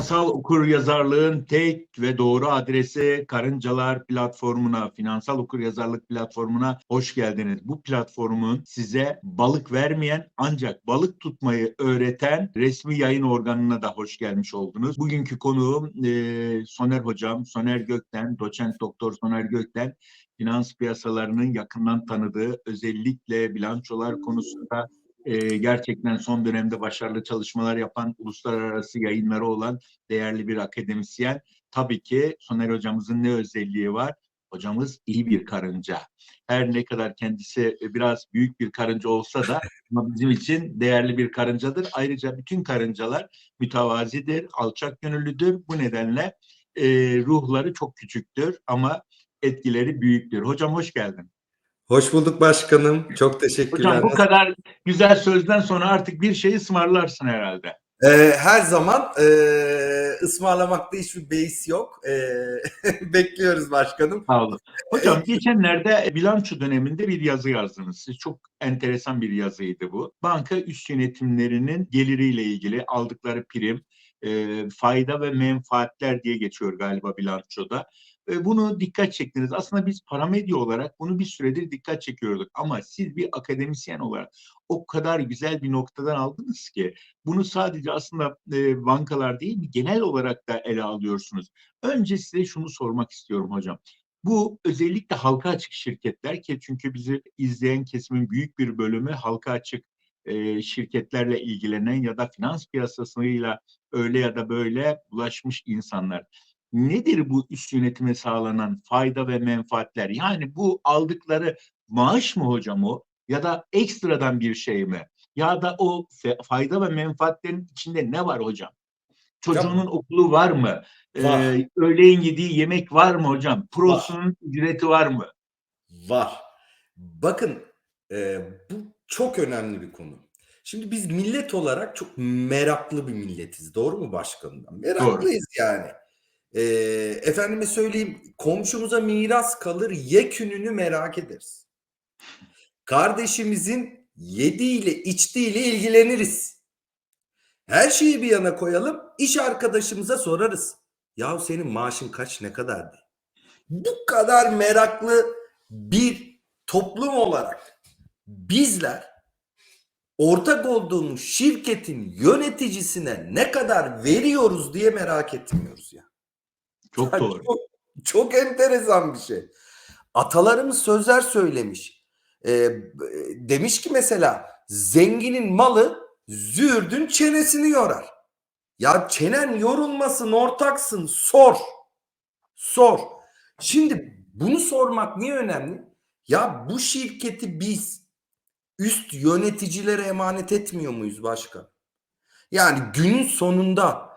Finansal okur yazarlığın tek ve doğru adresi Karıncalar platformuna, finansal okur yazarlık platformuna hoş geldiniz. Bu platformun size balık vermeyen ancak balık tutmayı öğreten resmi yayın organına da hoş gelmiş oldunuz. Bugünkü konuğum e, Soner Hocam, Soner Gökten, doçent doktor Soner Gökten finans piyasalarının yakından tanıdığı özellikle bilançolar konusunda e, gerçekten son dönemde başarılı çalışmalar yapan, uluslararası yayınları olan değerli bir akademisyen. Tabii ki Soner hocamızın ne özelliği var? Hocamız iyi bir karınca. Her ne kadar kendisi biraz büyük bir karınca olsa da ama bizim için değerli bir karıncadır. Ayrıca bütün karıncalar mütevazidir, alçak gönüllüdür. Bu nedenle e, ruhları çok küçüktür ama etkileri büyüktür. Hocam hoş geldin. Hoş bulduk başkanım. Çok teşekkürler. Hocam bu kadar güzel sözden sonra artık bir şey ısmarlarsın herhalde. Ee, her zaman e, ısmarlamakta hiçbir beis yok. E, bekliyoruz başkanım. Sağ olun. Hocam geçenlerde bilanço döneminde bir yazı yazdınız. Siz çok enteresan bir yazıydı bu. Banka üst yönetimlerinin geliriyle ilgili aldıkları prim, e, fayda ve menfaatler diye geçiyor galiba bilançoda. Bunu dikkat çektiniz. Aslında biz paramedya olarak bunu bir süredir dikkat çekiyorduk. Ama siz bir akademisyen olarak o kadar güzel bir noktadan aldınız ki bunu sadece aslında e, bankalar değil genel olarak da ele alıyorsunuz. Önce size şunu sormak istiyorum hocam. Bu özellikle halka açık şirketler ki çünkü bizi izleyen kesimin büyük bir bölümü halka açık e, şirketlerle ilgilenen ya da finans piyasasıyla öyle ya da böyle bulaşmış insanlar nedir bu üst yönetime sağlanan fayda ve menfaatler? Yani bu aldıkları maaş mı hocam o ya da ekstradan bir şey mi? Ya da o fayda ve menfaatlerin içinde ne var hocam? Çocuğunun Tabii. okulu var mı? Var. Ee, öğleyin yediği yemek var mı hocam? Prosunun var. ücreti var mı? Var. Bakın e, bu çok önemli bir konu. Şimdi biz millet olarak çok meraklı bir milletiz. Doğru mu başkanım? Meraklıyız Doğru. yani. E, efendime söyleyeyim komşumuza miras kalır yekününü merak ederiz. Kardeşimizin yediğiyle içtiğiyle ilgileniriz. Her şeyi bir yana koyalım iş arkadaşımıza sorarız. Ya senin maaşın kaç ne kadardı? Bu kadar meraklı bir toplum olarak bizler ortak olduğumuz şirketin yöneticisine ne kadar veriyoruz diye merak etmiyoruz ya. Çok yani doğru. Çok, çok enteresan bir şey. Atalarımız sözler söylemiş. Ee, demiş ki mesela zenginin malı zürdün çenesini yorar. Ya çenen yorulmasın ortaksın sor. Sor. Şimdi bunu sormak niye önemli? Ya bu şirketi biz üst yöneticilere emanet etmiyor muyuz başkan? Yani günün sonunda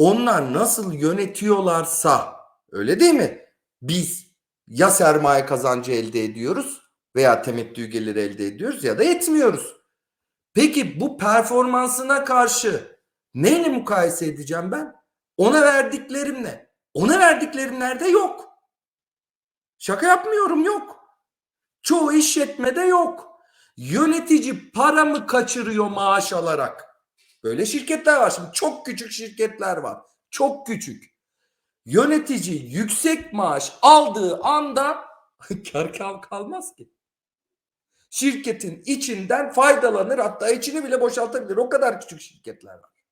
onlar nasıl yönetiyorlarsa öyle değil mi? Biz ya sermaye kazancı elde ediyoruz veya temettü geliri elde ediyoruz ya da etmiyoruz. Peki bu performansına karşı neyle mukayese edeceğim ben? Ona verdiklerim ne? Ona verdiklerim nerede yok. Şaka yapmıyorum yok. Çoğu işletmede yok. Yönetici para mı kaçırıyor maaş alarak? Böyle şirketler var. Şimdi çok küçük şirketler var. Çok küçük. Yönetici yüksek maaş aldığı anda kar kal kalmaz ki. Şirketin içinden faydalanır hatta içini bile boşaltabilir. O kadar küçük şirketler var.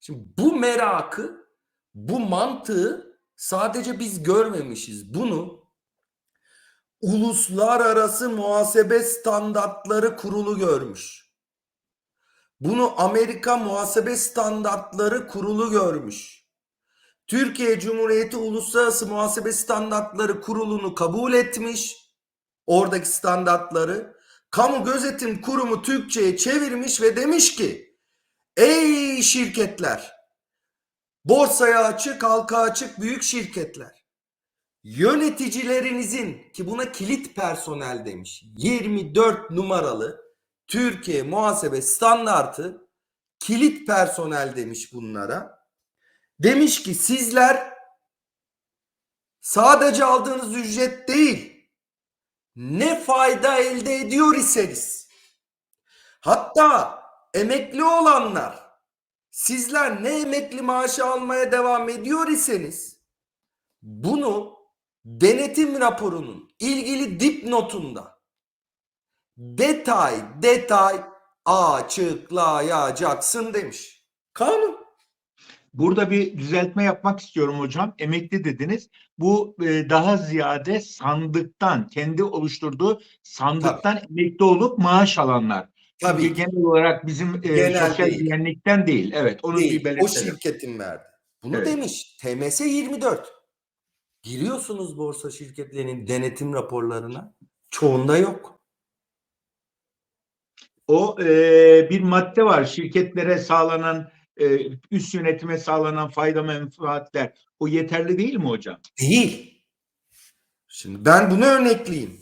Şimdi bu merakı, bu mantığı sadece biz görmemişiz. Bunu uluslararası muhasebe standartları kurulu görmüş. Bunu Amerika Muhasebe Standartları Kurulu görmüş. Türkiye Cumhuriyeti Uluslararası Muhasebe Standartları Kurulu'nu kabul etmiş. Oradaki standartları. Kamu Gözetim Kurumu Türkçe'ye çevirmiş ve demiş ki Ey şirketler borsaya açık halka açık büyük şirketler yöneticilerinizin ki buna kilit personel demiş 24 numaralı Türkiye muhasebe standartı kilit personel demiş bunlara. Demiş ki sizler sadece aldığınız ücret değil ne fayda elde ediyor iseniz hatta emekli olanlar Sizler ne emekli maaşı almaya devam ediyor iseniz bunu denetim raporunun ilgili dipnotunda detay detay açıklayacaksın demiş. Kanun. Burada bir düzeltme yapmak istiyorum hocam. Emekli dediniz. Bu e, daha ziyade sandıktan, kendi oluşturduğu sandıktan emekli olup maaş alanlar. Çünkü Tabii ki genel olarak bizim e, Genel sosyal değil. güvenlikten değil. Evet, onu bir değil. O belirtelim. şirketin verdi. Bunu Evet. demiş. TMS 24. Giriyorsunuz borsa şirketlerinin denetim raporlarına. Çoğunda yok. O e, bir madde var. Şirketlere sağlanan, e, üst yönetime sağlanan fayda menfaatler. O yeterli değil mi hocam? Değil. Şimdi ben bunu örnekleyeyim.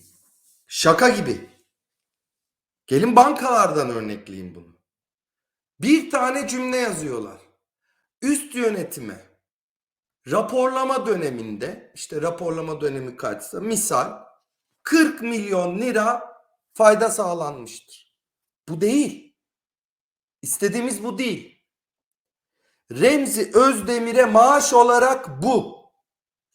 Şaka gibi. Gelin bankalardan örnekleyeyim bunu. Bir tane cümle yazıyorlar. Üst yönetime raporlama döneminde işte raporlama dönemi kaçsa misal 40 milyon lira fayda sağlanmıştır. Bu değil. İstediğimiz bu değil. Remzi Özdemir'e maaş olarak bu.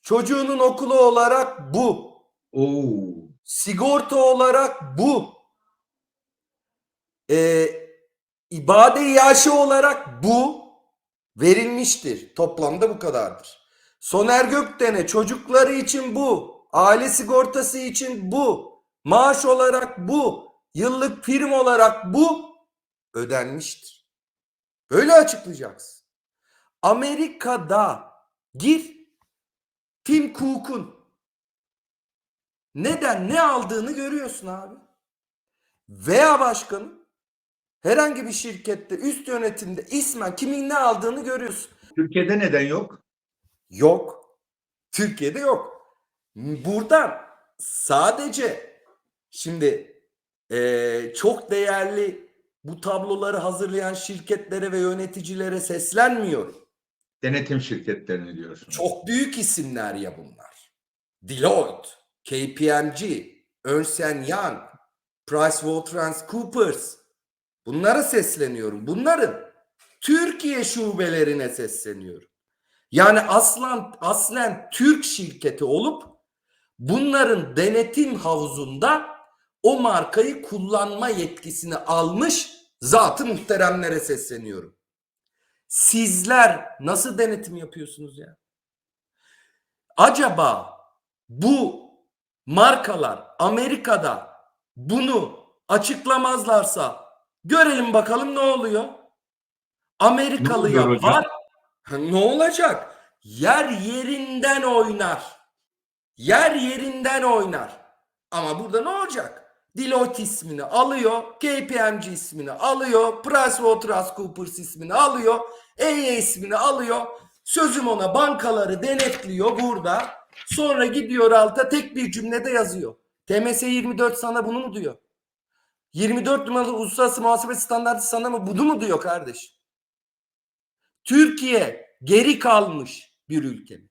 Çocuğunun okulu olarak bu. Oo. Sigorta olarak bu. Ee, ibade yaşı olarak bu verilmiştir. Toplamda bu kadardır. Soner Gökten'e çocukları için bu. Aile sigortası için bu. Maaş olarak bu. Yıllık prim olarak bu ödenmiştir. Böyle açıklayacaksın. Amerika'da gir Tim Cook'un neden ne aldığını görüyorsun abi. Veya başkanın herhangi bir şirkette üst yönetimde ismen kimin ne aldığını görüyorsun. Türkiye'de neden yok? Yok. Türkiye'de yok. Buradan sadece şimdi eee, çok değerli bu tabloları hazırlayan şirketlere ve yöneticilere seslenmiyorum. Denetim şirketlerini diyorsunuz. Çok büyük isimler ya bunlar. Deloitte, KPMG, Ernst Young, PricewaterhouseCoopers. Bunlara sesleniyorum. Bunların Türkiye şubelerine sesleniyorum. Yani aslan aslen Türk şirketi olup bunların denetim havuzunda o markayı kullanma yetkisini almış zatı muhteremlere sesleniyorum. Sizler nasıl denetim yapıyorsunuz ya? Acaba bu markalar Amerika'da bunu açıklamazlarsa görelim bakalım ne oluyor? Amerikalıya Ne var. Ne olacak? Yer yerinden oynar. Yer yerinden oynar. Ama burada ne olacak? Deloitte ismini alıyor, KPMG ismini alıyor, PricewaterhouseCoopers ismini alıyor, EY ismini alıyor. Sözüm ona bankaları denetliyor burada. Sonra gidiyor alta tek bir cümlede yazıyor. TMS 24 sana bunu mu diyor? 24 numaralı uluslararası muhasebe standartı sana mı bunu mu diyor kardeş? Türkiye geri kalmış bir ülke.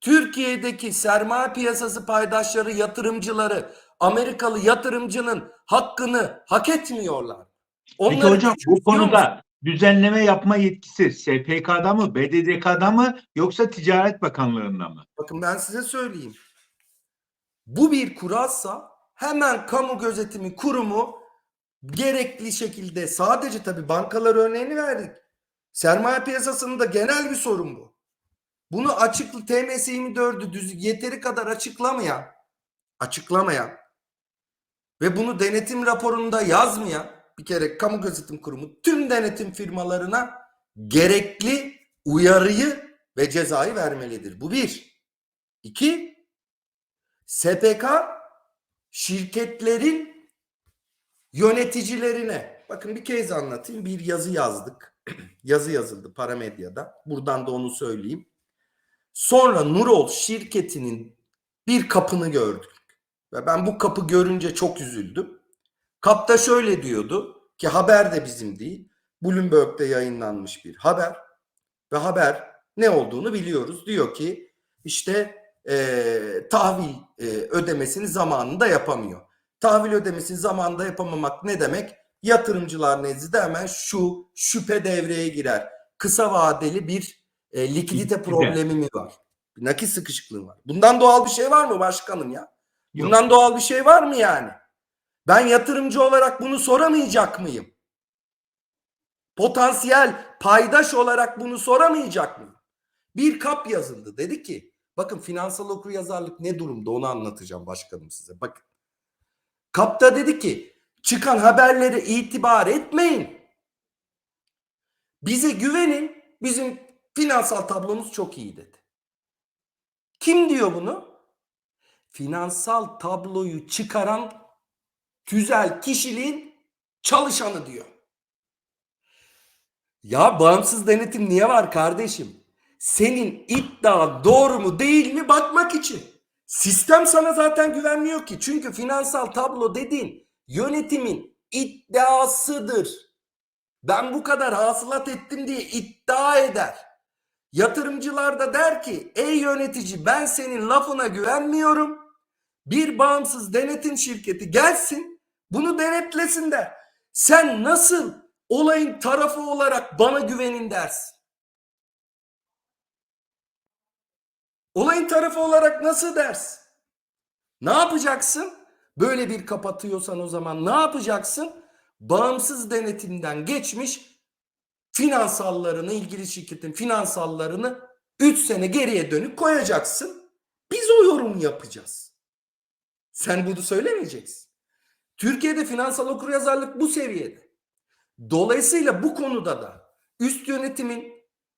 Türkiye'deki sermaye piyasası paydaşları, yatırımcıları, Amerikalı yatırımcının hakkını hak etmiyorlar. Peki Onları hocam bu konuda düzenleme yapma yetkisi SPK'da mı, BDDK'da mı yoksa Ticaret Bakanlığı'nda mı? Bakın ben size söyleyeyim. Bu bir kuralsa hemen kamu gözetimi kurumu gerekli şekilde sadece tabii bankalar örneğini verdik. Sermaye piyasasında genel bir sorun bu. Bunu açıklı TMS 24'ü düz yeteri kadar açıklamayan açıklamayan ve bunu denetim raporunda yazmayan bir kere kamu gözetim kurumu tüm denetim firmalarına gerekli uyarıyı ve cezayı vermelidir. Bu bir. İki, SPK şirketlerin yöneticilerine bakın bir kez anlatayım bir yazı yazdık. yazı yazıldı Paramedya'da. Buradan da onu söyleyeyim. Sonra Nurol şirketinin bir kapını gördük. Ve ben bu kapı görünce çok üzüldüm. Kapta şöyle diyordu ki haber de bizim değil. Bloomberg'de yayınlanmış bir haber. Ve haber ne olduğunu biliyoruz. Diyor ki işte eee, tahvil eee, ödemesini zamanında yapamıyor. Tahvil ödemesini zamanında yapamamak ne demek? Yatırımcılar nezdinde hemen şu şüphe devreye girer. kısa vadeli bir e, likidite Likidite. problemi mi var? Bir nakit sıkışıklığı var. Bundan doğal bir şey var mı başkanım ya? Yok. Bundan doğal bir şey var mı yani? Ben yatırımcı olarak bunu soramayacak mıyım? Potansiyel paydaş olarak bunu soramayacak mıyım? Bir kap yazıldı. Dedi ki bakın finansal okuryazarlık ne durumda onu anlatacağım başkanım size. Bakın. Kapta dedi ki çıkan haberlere itibar etmeyin. Bize güvenin. Bizim finansal tablomuz çok iyi dedi. Kim diyor bunu? Finansal tabloyu çıkaran tüzel kişiliğin çalışanı diyor. Ya bağımsız denetim niye var kardeşim? Senin iddian doğru mu değil mi bakmak için. Sistem sana zaten güvenmiyor ki. Çünkü finansal tablo dediğin yönetimin iddiasıdır. Ben bu kadar hasılat ettim diye iddia eder. Yatırımcılar da der ki ey yönetici ben senin lafına güvenmiyorum. Bir bağımsız denetim şirketi gelsin bunu denetlesin der. Sen nasıl olayın tarafı olarak bana güvenin dersin? Olayın tarafı olarak nasıl dersin? Ne yapacaksın? Böyle bir kapatıyorsan o zaman ne yapacaksın? Bağımsız denetimden geçmiş finansallarını, ilgili şirketin finansallarını 3 sene geriye dönük koyacaksın. Biz o yorum yapacağız. Sen bunu söylemeyeceksin. Türkiye'de finansal okuryazarlık bu seviyede. Dolayısıyla bu konuda da üst yönetimin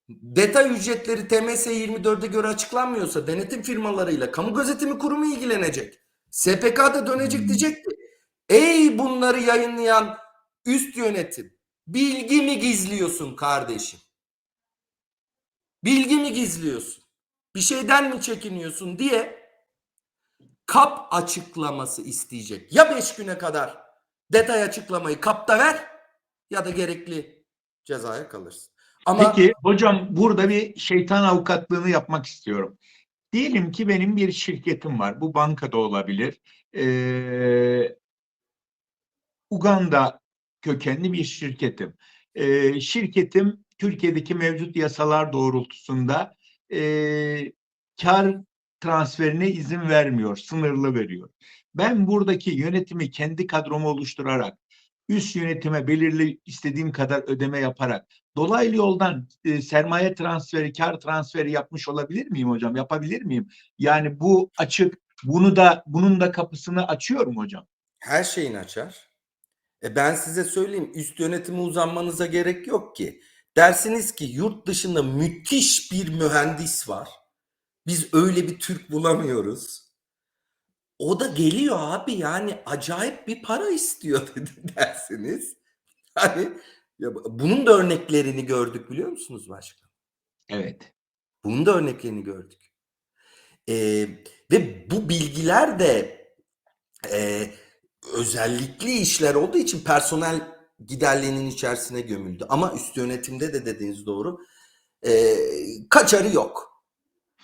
detay ücretleri TMS 24'e göre açıklanmıyorsa denetim firmalarıyla kamu gözetimi kurumu ilgilenecek. SPK da dönecek diyecek ki ey bunları yayınlayan üst yönetim bilgi mi gizliyorsun kardeşim? Bilgi mi gizliyorsun? Bir şeyden mi çekiniyorsun diye kap açıklaması isteyecek. Ya 5 güne kadar detay açıklamayı kapta ver ya da gerekli cezaya kalırsın. Ama Peki hocam burada bir şeytan avukatlığını yapmak istiyorum. Diyelim ki benim bir şirketim var. Bu bankada olabilir. Ee, Uganda kökenli bir şirketim. Ee, şirketim Türkiye'deki mevcut yasalar doğrultusunda ee, kar transferine izin vermiyor, sınırlı veriyor. Ben buradaki yönetimi kendi kadromu oluşturarak üst yönetime belirli istediğim kadar ödeme yaparak dolaylı yoldan e, sermaye transferi, kar transferi yapmış olabilir miyim hocam? Yapabilir miyim? Yani bu açık. Bunu da bunun da kapısını açıyor mu hocam? her şeyin açar. E ben size söyleyeyim üst yönetime uzanmanıza gerek yok ki. Dersiniz ki yurt dışında müthiş bir mühendis var. Biz öyle bir Türk bulamıyoruz. O da geliyor abi yani acayip bir para istiyor dedi dersiniz. Hani ya bunun da örneklerini gördük biliyor musunuz başkan? Evet. Bunun da örneklerini gördük. Ee, ve bu bilgiler de e, özellikli işler olduğu için personel giderliğinin içerisine gömüldü. Ama üst yönetimde de dediğiniz doğru. e, kaçarı yok.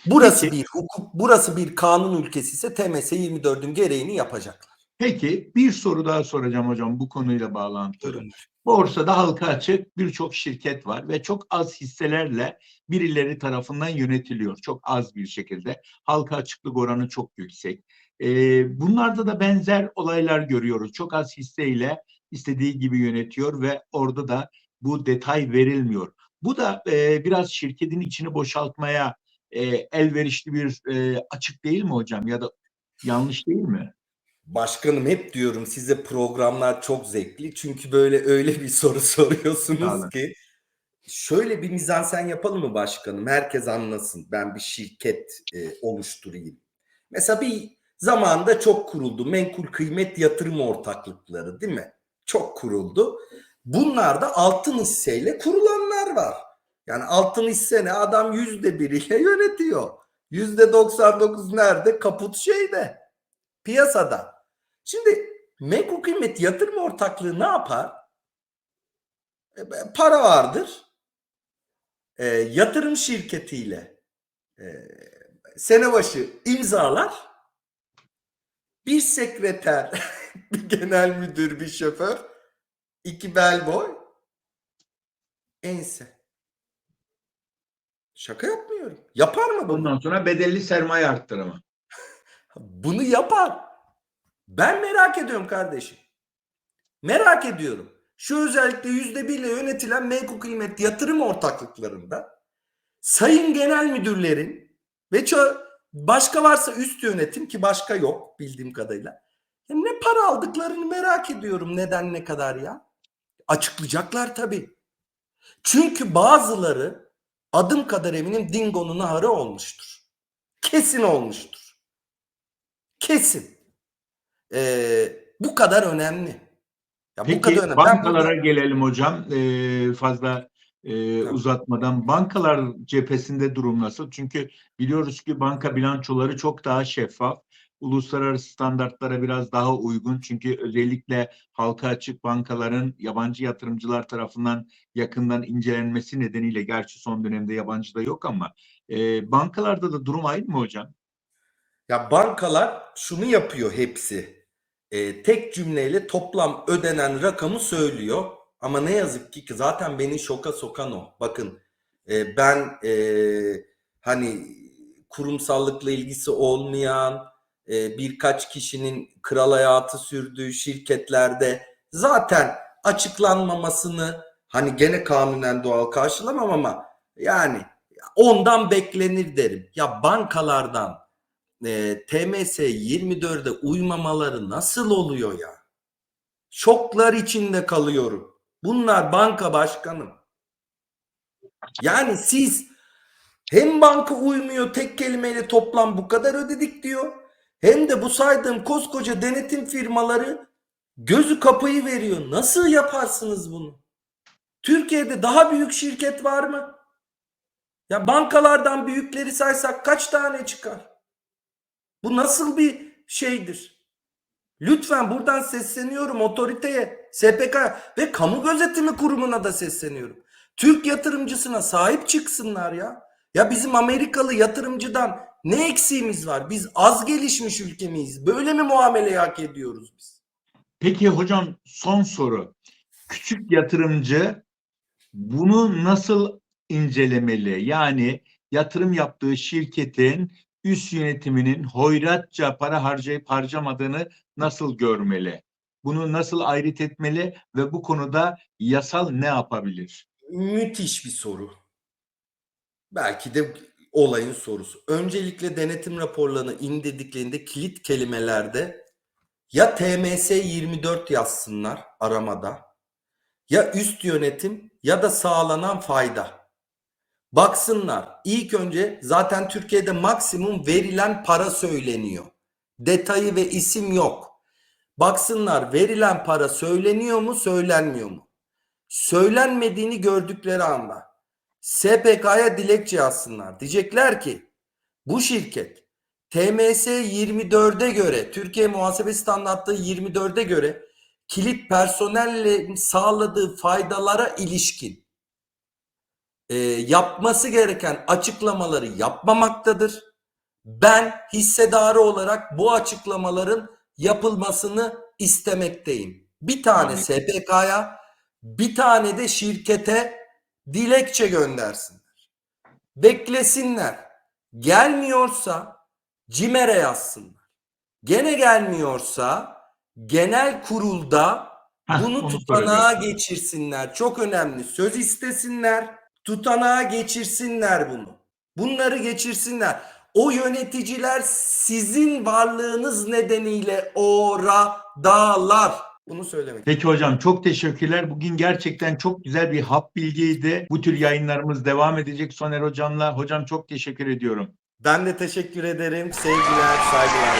Burası Peki. bir hukuk, burası bir kanun ülkesi ise TMS 24'ün gereğini yapacaklar. Peki bir soru daha soracağım hocam bu konuyla bağlantılı. Buyurun. Borsada halka açık birçok şirket var ve çok az hisselerle birileri tarafından yönetiliyor. Çok az bir şekilde. Halka açıklık oranı çok yüksek. Ee, bunlarda da benzer olaylar görüyoruz. Çok az hisseyle istediği gibi yönetiyor ve orada da bu detay verilmiyor. Bu da e, biraz şirketin içini boşaltmaya e, elverişli bir e, açık değil mi hocam? Ya da yanlış değil mi? Başkanım hep diyorum size programlar çok zevkli. Çünkü böyle öyle bir soru soruyorsunuz olun. ki. Şöyle bir mizansen yapalım mı başkanım? Herkes anlasın. Ben bir şirket e, oluşturayım. Mesela bir zamanda çok kuruldu. Menkul kıymet yatırım ortaklıkları değil mi? Çok kuruldu. Bunlarda altın hisseyle kurulanlar var. Yani altın hisse ne? Adam yüzde biriyle yönetiyor. Yüzde 99 nerede? Kaput şeyde. Piyasada. Şimdi menkul kıymet yatırım ortaklığı ne yapar? E, para vardır. E, yatırım şirketiyle e, sene başı imzalar. Bir sekreter, bir genel müdür, bir şoför, iki bel boy, ense. Şaka yapmıyorum. Yapar mı bunu? Ondan sonra bedelli sermaye arttırımı. Bunu yapar. Ben merak ediyorum kardeşim. Merak ediyorum. Şu özellikle yüzde birle yönetilen menkul kıymet yatırım ortaklıklarında sayın genel müdürlerin ve başka varsa üst yönetim ki başka yok bildiğim kadarıyla. Ya ne para aldıklarını merak ediyorum. Neden ne kadar ya? Açıklayacaklar tabii. Çünkü bazıları adım kadar eminim Dingo'nun naharı olmuştur. Kesin olmuştur. Kesin. Ee, bu kadar önemli. Ya bu Peki kadar önemli. Bankalara burada- gelelim hocam. Ee, fazla e, uzatmadan. Bankalar cephesinde durum nasıl? Çünkü biliyoruz ki banka bilançoları çok daha şeffaf. Uluslararası standartlara biraz daha uygun. Çünkü özellikle halka açık bankaların yabancı yatırımcılar tarafından yakından incelenmesi nedeniyle gerçi son dönemde yabancı da yok ama e, bankalarda da durum aynı mı hocam? Ya bankalar şunu yapıyor hepsi. Ee, tek cümleyle toplam ödenen rakamı söylüyor. Ama ne yazık ki zaten beni şoka sokan o. Bakın e, ben e, hani kurumsallıkla ilgisi olmayan e, birkaç kişinin kral hayatı sürdüğü şirketlerde zaten açıklanmamasını hani gene kanunen doğal karşılamam ama yani ondan beklenir derim. Ya bankalardan e, TMS 24'e uymamaları nasıl oluyor ya? Şoklar içinde kalıyorum. Bunlar banka başkanım. Yani siz hem banka uymuyor tek kelimeyle toplam bu kadar ödedik diyor. Hem de bu saydığım koskoca denetim firmaları gözü kapayı veriyor. Nasıl yaparsınız bunu? Türkiye'de daha büyük şirket var mı? Ya bankalardan büyükleri saysak kaç tane çıkar? Bu nasıl bir şeydir? Lütfen buradan sesleniyorum otoriteye, SPK ve kamu gözetimi kurumuna da sesleniyorum. Türk yatırımcısına sahip çıksınlar ya. Ya bizim Amerikalı yatırımcıdan ne eksiğimiz var? Biz az gelişmiş ülke miyiz? Böyle mi muameleyi hak ediyoruz biz? Peki hocam son soru. Küçük yatırımcı bunu nasıl incelemeli? Yani yatırım yaptığı şirketin üst yönetiminin hoyratça para harcayıp harcamadığını nasıl görmeli? Bunu nasıl ayrıt etmeli ve bu konuda yasal ne yapabilir? Müthiş bir soru. Belki de olayın sorusu. Öncelikle denetim raporlarını indirdiklerinde kilit kelimelerde ya TMS 24 yazsınlar aramada ya üst yönetim ya da sağlanan fayda. Baksınlar. İlk önce zaten Türkiye'de maksimum verilen para söyleniyor. Detayı ve isim yok. Baksınlar verilen para söyleniyor mu, söylenmiyor mu? Söylenmediğini gördükleri anda SPK'ya dilekçe yazsınlar. Diyecekler ki bu şirket TMS 24'e göre Türkiye Muhasebe Standartları 24'e göre kilit personelle sağladığı faydalara ilişkin e, yapması gereken açıklamaları yapmamaktadır. Ben hissedarı olarak bu açıklamaların yapılmasını istemekteyim. Bir tane. SPK'ya bir tane de şirkete dilekçe göndersinler. Beklesinler. Gelmiyorsa CİMER'e yazsınlar. Gene gelmiyorsa genel kurulda Heh, bunu tutanağa geçirsinler. Çok önemli. Söz istesinler. Tutanağa geçirsinler bunu. Bunları geçirsinler. O yöneticiler sizin varlığınız nedeniyle oradalar. Bunu söylemek. Peki hocam çok teşekkürler. Bugün gerçekten çok güzel bir hap bilgiydi. Bu tür yayınlarımız devam edecek Soner hocamla. Hocam çok teşekkür ediyorum. Ben de teşekkür ederim. Sevgiler, saygılar.